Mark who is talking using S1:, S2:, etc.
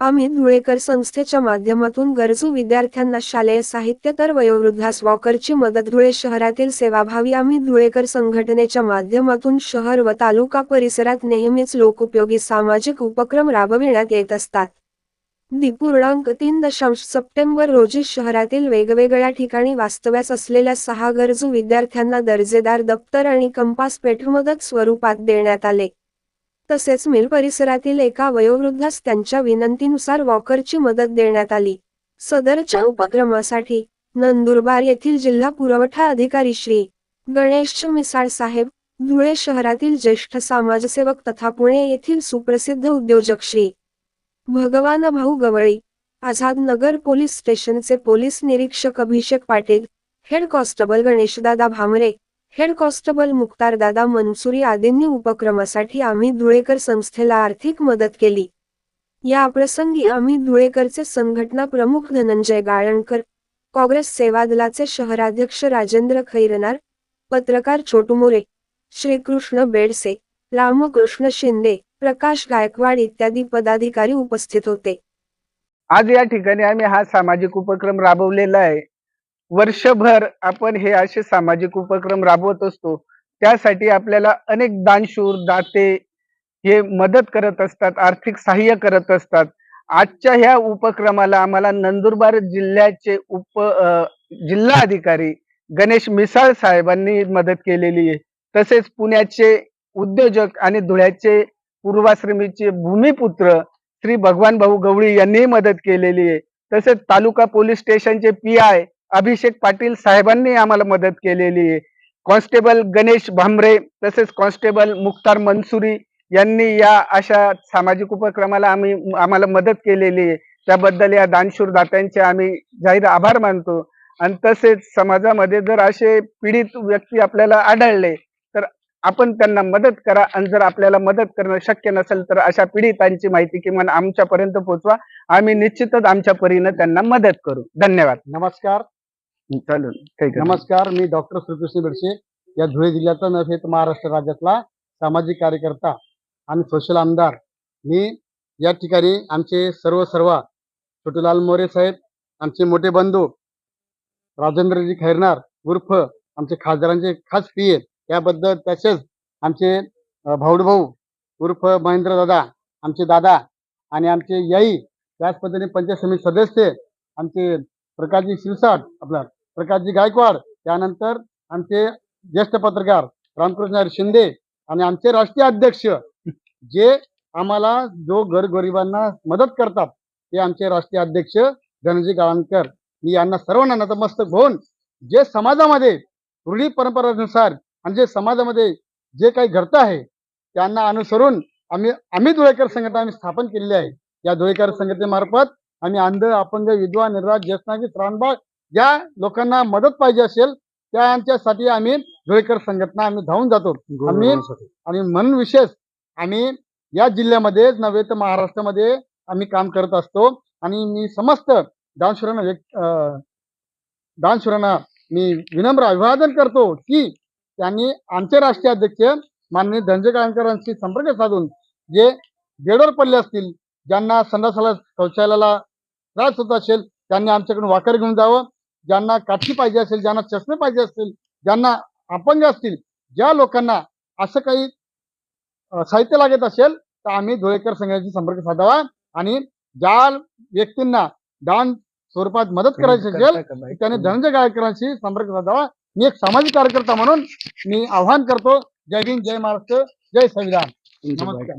S1: आम्ही धुळेकर संस्थेच्या माध्यमातून गरजू विद्यार्थ्यांना शालेय साहित्य तर वयोवृद्धास वॉकरची मदत धुळे शहरातील सेवाभावी आम्ही धुळेकर संघटनेच्या माध्यमातून शहर व तालुका परिसरात नेहमीच लोकोपयोगी सामाजिक उपक्रम राबविण्यात येत असतात. दिपूर्णांक तीन दशांश सप्टेंबर रोजी शहरातील वेगवेगळ्या ठिकाणी वास्तव्यास असलेल्या सहा गरजू विद्यार्थ्यांना दर्जेदार दप्तर आणि कंपास पेठ मदत स्वरूपात देण्यात आले. तसेच मिल परिसरातील एका वयोवृद्धास त्यांच्या विनंतीनुसार वॉकरची मदत देण्यात आली. सदरच्या उपक्रमासाठी नंदुरबार येथील जिल्हा पुरवठा अधिकारी श्री गणेश मिसाळ साहेब धुळे शहरातील ज्येष्ठ समाजसेवक तथा पुणे येथील सुप्रसिद्ध उद्योजक श्री भगवान भाऊ गवळी आझाद नगर पोलीस स्टेशनचे पोलीस निरीक्षक Abhishek Patil head constable Ganeshdada Bhamre head constable Muktardada Mansuri आदींनी उपक्रमासाठी आम्ही धुळेकर संस्थेला आर्थिक मदत केली. या प्रसंगी आम्ही धुळेकरचे संघटना प्रमुख धनंजय गाळणकर काँग्रेस सेवा दलाचे शहराध्यक्ष राजेंद्र खैरनार पत्रकार छोटू मोरे श्रीकृष्ण बेडसे रामकृष्ण शिंदे प्रकाश गायकवाड इत्यादी पदाधिकारी उपस्थित होते.
S2: आज या ठिकाणी आम्ही हा सामाजिक उपक्रम राबवलेला आहे. वर्षभर आपण हे असे सामाजिक उपक्रम राबवत असतो. त्यासाठी आपल्याला अनेक दानशूर दाते हे मदत करत असतात आर्थिक सहाय्य करत असतात. आजच्या ह्या उपक्रमाला आम्हाला नंदुरबार जिल्ह्याचे उप जिल्हा अधिकारी गणेश मिसाळ साहेबांनी मदत केलेली आहे. तसेच पुण्याचे उद्योजक आणि धुळ्याचे पूर्वाश्रमीचे भूमिपुत्र श्री भगवान भाऊ गवळी यांनीही मदत केलेली आहे. तसेच तालुका पोलीस स्टेशनचे पी आय अभिषेक पाटील साहेबांनी आम्हाला मदत केलेली आहे. कॉन्स्टेबल गणेश भांबरे तसेच कॉन्स्टेबल मुख्तार मनसुरी यांनी या अशा सामाजिक उपक्रमाला आम्ही आम्हाला मदत केलेली आहे. त्याबद्दल या दानशूर दात्यांचे आम्ही जाहीर आभार मानतो. आणि तसेच समाजामध्ये जर असे पीडित व्यक्ती आपल्याला आढळले तर आपण त्यांना मदत करा. आणि जर आपल्याला मदत करणं शक्य नसेल तर अशा पीडितांची माहिती किमान आमच्यापर्यंत पोहोचवा. आम्ही निश्चितच आमच्या परीनं त्यांना मदत करू. धन्यवाद.
S3: नमस्कार.
S2: चालेल. काही
S3: नमस्कार मी डॉक्टर श्रीकृष्ण बेडसे या धुळे जिल्ह्याचा नव्हे तर महाराष्ट्र राज्यातला सामाजिक कार्यकर्ता आणि सोशल आमदार. मी या ठिकाणी आमचे सर्व सर्व छोटूलाल मोरे साहेब आमचे मोठे बंधू राजेंद्रजी खैरनार उर्फ आमचे खासदारांचे खास प्रिय याबद्दल तसेच आमचे भाऊडभाऊ भाऊ उर्फ महेंद्र दादा आमचे दादा आणि आमचे याई त्याच पद्धतीने पंचायत समिती सदस्य आमचे प्रकाशजी शिरसाट आपला प्रकाशजी गायकवाड त्यानंतर आमचे ज्येष्ठ पत्रकार रामकृष्ण शिंदे आणि आमचे राष्ट्रीय अध्यक्ष जे आम्हाला जो गरगरिबांना मदत करतात ते आमचे राष्ट्रीय अध्यक्ष धनजी गाळणकर मी यांना सर्वांना नतमस्तक होऊन जे समाजामध्ये रूढी परंपरेनुसार आणि जे समाजामध्ये जे काही घडतं आहे त्यांना अनुसरून आम्ही आम्ही धुळेकर संघटना आम्ही स्थापन केलेली आहे. या धुळेकर संघटनेमार्फत आम्ही अंध अपंग विधवा निर्वाह ज्येष्ठ नागरिक त्राणबाळ ज्या लोकांना मदत पाहिजे असेल त्यांच्यासाठी आम्ही धुळेकर संघटना आम्ही धावून जातो. आम्ही आणि म्हणून विशेष आम्ही या जिल्ह्यामध्ये नव्हे तर महाराष्ट्रामध्ये आम्ही काम करत असतो. आणि मी समस्त दानशुरांना व्यक्त दानशुरांना मी विनम्र अभिवादन करतो की त्यांनी आमचे राष्ट्रीय अध्यक्ष माननीय धनंजय गायकवाडांशी संपर्क साधून जे बेडवर पडले असतील ज्यांना संडासाला शौचालयाला त्रास होत असेल त्यांनी आमच्याकडून वाकर घेऊन जावं. ज्यांना काठी पाहिजे असेल ज्यांना चष्मे पाहिजे असतील ज्यांना अपंग असतील ज्या लोकांना असं काही साहित्य लागत असेल तर आम्ही धुळेकर संघाशी संपर्क साधावा आणि ज्या व्यक्तींना दान स्वरूपात मदत करायची असेल त्याने धनंजय गायकरांशी संपर्क साधावा. मी एक सामाजिक कार्यकर्ता म्हणून मी आव्हान करतो. जय हिंद जय महाराष्ट्र जय संविधान. नमस्कार.